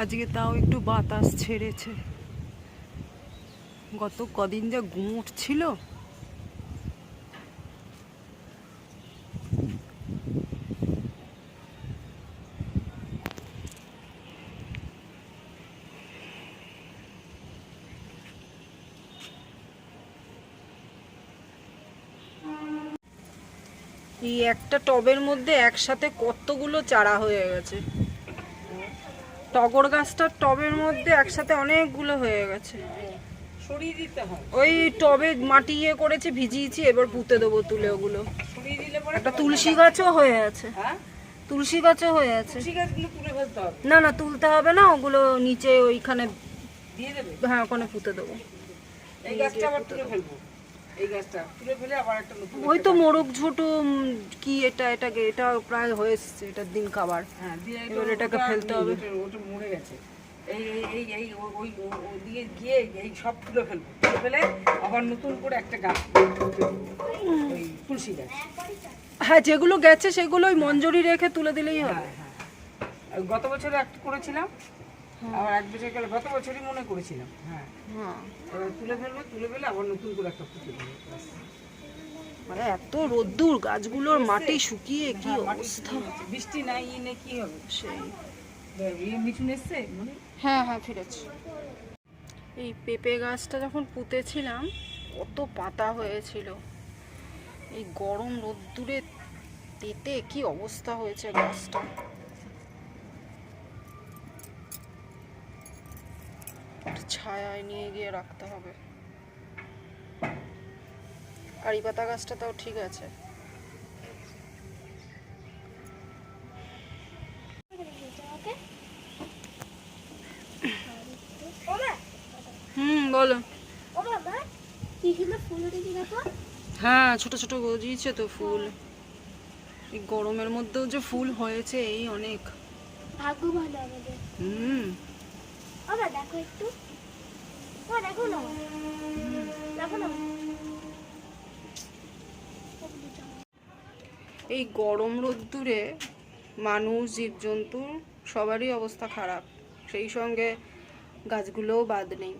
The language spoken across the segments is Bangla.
আজকে তাও একটু বাতাস ছেড়েছে। গত কদিন যা গুমট ছিল এই একটা টবের মধ্যে একসাথে কতগুলো চারা হয়ে গেছে। টগর গাছটার টবের মধ্যে একসাথে অনেকগুলো হয়ে গেছে। সরিয়ে দিতে হয়। ওই টবে মাটি ইয়ে করেছে ভিজিয়েছি এবার পুঁতে দেবো তুলে ওগুলো। সরিয়ে দিলে পরে একটা তুলসী গাছও হয়ে আছে। হ্যাঁ? তুলসী গাছও হয়ে আছে। তুলসী গাছগুলো তুলে ফেলতে হবে। না না তুলতে হবে না ওগুলো নিচে ওইখানে দিয়ে দেবে? হ্যাঁ ওখানে পুঁতে দেবো। এই গাছটা আবার তুলে ফেলব। এই গাছটা। তুলে ফেলে আবার একটা নতুন ওই তো মোরগ উম, কি এটা এটাকে এটা প্রায় হয়ে এসছে এটার দিন খাবার। হ্যাঁ দিয়ে এবার এটাকে ফেলতে হবে। ওটা- মরে গেছে। এই এই এই ওই গিয়ে এই সব তুলে ফেলব। তুলে ফেলে আবার নতুন করে একটা গাছ ওই তুলসী গাছ। হ্যাঁ যেগুলো গেছে সেগুলো মঞ্জুরি রেখে তুলে দিলেই হবে। হ্যাঁ হ্যাঁ। আর গত বছর একটা করেছিলাম আবার এক বছর গেলে গত বছরই মনে করেছিলাম হ্যাঁ। হ্যাঁ। এবার তুলে ফেলব তুলে ফেলে আবার নতুন করে একটা পুঁতে দেবো মানে এত রোদ্দুর গাছগুলোর মাটি শুকিয়ে কি হ্যাঁ, অবস্থা? বৃষ্টি নাই ই নেই কি হবে? সেই। মিঠুন এসছে হ্যাঁ হ্যাঁ ফিরেছি। এই পেঁপে গাছটা যখন পুঁতেছিলাম কত পাতা হয়েছিল। এই গরম রোদ্দুরে তেতে কি অবস্থা হয়েছে গাছটা? ছায়ায় নিয়ে গিয়ে রাখতে হবে। কারি পাতা গাছটা তাও ঠিক আছে। হুম বলো। হ্যাঁ ছোট ছোট গজিয়েছে তো ফুল। এই গরমের মধ্যেও যে ফুল হয়েছে এই অনেক। ভাগ্য ভালো আমাদের। হুম দেখো একটু। ও দেখো না। দেখো না। এই গরম রোদ্দুরে মানুষ, জীবজন্তু, সবারই অবস্থা খারাপ। সেই সঙ্গে গাছগুলোও বাদ নেই।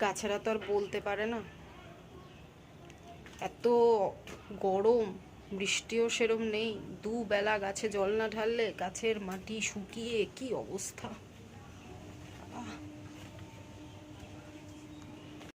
গাছেরা তো আর বলতে পারে না। এত গরম, বৃষ্টিও সেরম নেই। দুবেলা গাছে জল না ঢাললে গাছের মাটি শুকিয়ে কি অবস্থা? Ugh.